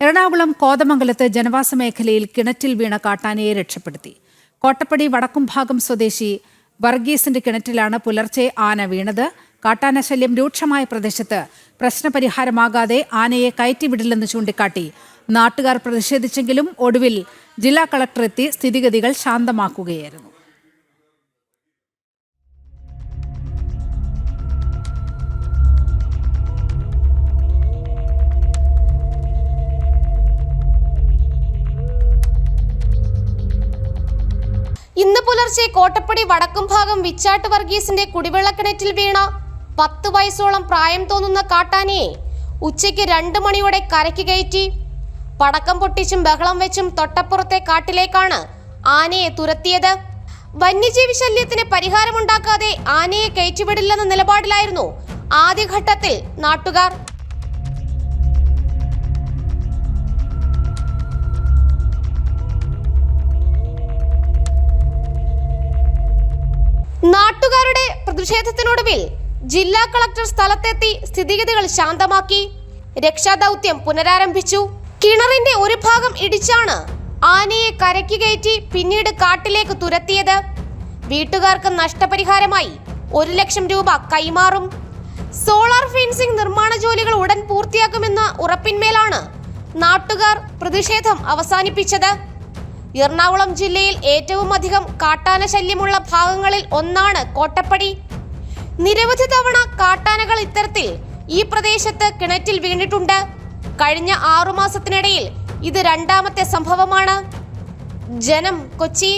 എറണാകുളം കോതമംഗലത്ത് ജനവാസ മേഖലയിൽ കിണറ്റിൽ വീണ കാട്ടാനയെ രക്ഷപ്പെടുത്തി. കോട്ടപ്പടി വടക്കുംഭാഗം സ്വദേശി വർഗീസിന്റെ കിണറ്റിലാണ് പുലർച്ചെ ആന വീണത്. കാട്ടാന ശല്യം രൂക്ഷമായ പ്രദേശത്ത് പ്രശ്നപരിഹാരമാകാതെ ആനയെ കയറ്റിവിടില്ലെന്ന് ചൂണ്ടിക്കാട്ടി. നാട്ടുകാർ പ്രതിഷേധിച്ചെങ്കിലും ഒടുവിൽ ജില്ലാ കളക്ടർ എത്തി സ്ഥിതിഗതികൾ ശാന്തമാക്കുകയായിരുന്നു. ഇന്ന് പുലർച്ചെ കോട്ടപ്പടി വടക്കും ഭാഗം വിച്ചാട്ട് വർഗീസിന്റെ കുടിവെള്ളക്കിണറ്റിൽ വീണ പത്ത് വയസ്സോളം പ്രായം തോന്നുന്ന കാട്ടാനയെ ഉച്ചയ്ക്ക് രണ്ട് മണിയോടെ കരയ്ക്ക് കയറ്റി. പടക്കം പൊട്ടിച്ചും ബഹളം വെച്ചും തൊട്ടപ്പുറത്തെ കാട്ടിലേക്കാണ് ആനയെ തുരത്തിയത്. വന്യജീവി ശല്യത്തിന് പരിഹാരമുണ്ടാക്കാതെ ആനയെ കയറ്റിവിടില്ലെന്ന നിലപാടിലായിരുന്നു ആദ്യഘട്ടത്തിൽ നാട്ടുകാർ. നാട്ടുകാരുടെ പ്രതിഷേധത്തിനൊടുവിൽ ജില്ലാ കളക്ടർ സ്ഥലത്തെത്തി സ്ഥിതിഗതികൾ ശാന്തമാക്കി. രക്ഷാദൗത്യം പുനരാരംഭിച്ചു. കിണറിന്റെ ഒരു ഭാഗം ഇടിച്ചാണ് ആനയെ കരയ്ക്ക് കയറ്റി പിന്നീട് കാട്ടിലേക്ക് തുരത്തിയത്. വീട്ടുകാർക്ക് നഷ്ടപരിഹാരമായി ഒരു ലക്ഷം രൂപ കൈമാറും. സോളാർ ഫെൻസിംഗ് നിർമ്മാണ ജോലികൾ ഉടൻ പൂർത്തിയാക്കുമെന്ന ഉറപ്പിന്മേലാണ് നാട്ടുകാർ പ്രതിഷേധം അവസാനിപ്പിച്ചത്. എറണാകുളം ജില്ലയിൽ ഏറ്റവും അധികം കാട്ടാന ശല്യമുള്ള ഭാഗങ്ങളിൽ ഒന്നാണ് കോട്ടപ്പടി. നിരവധി തവണ കാട്ടാനകൾ ഇത്തരത്തിൽ ഈ പ്രദേശത്ത് കിണറ്റിൽ വീണിട്ടുണ്ട്. കഴിഞ്ഞ ആറുമാസത്തിനിടയിൽ ഇത് രണ്ടാമത്തെ സംഭവമാണ്. ജനം കൊച്ചി.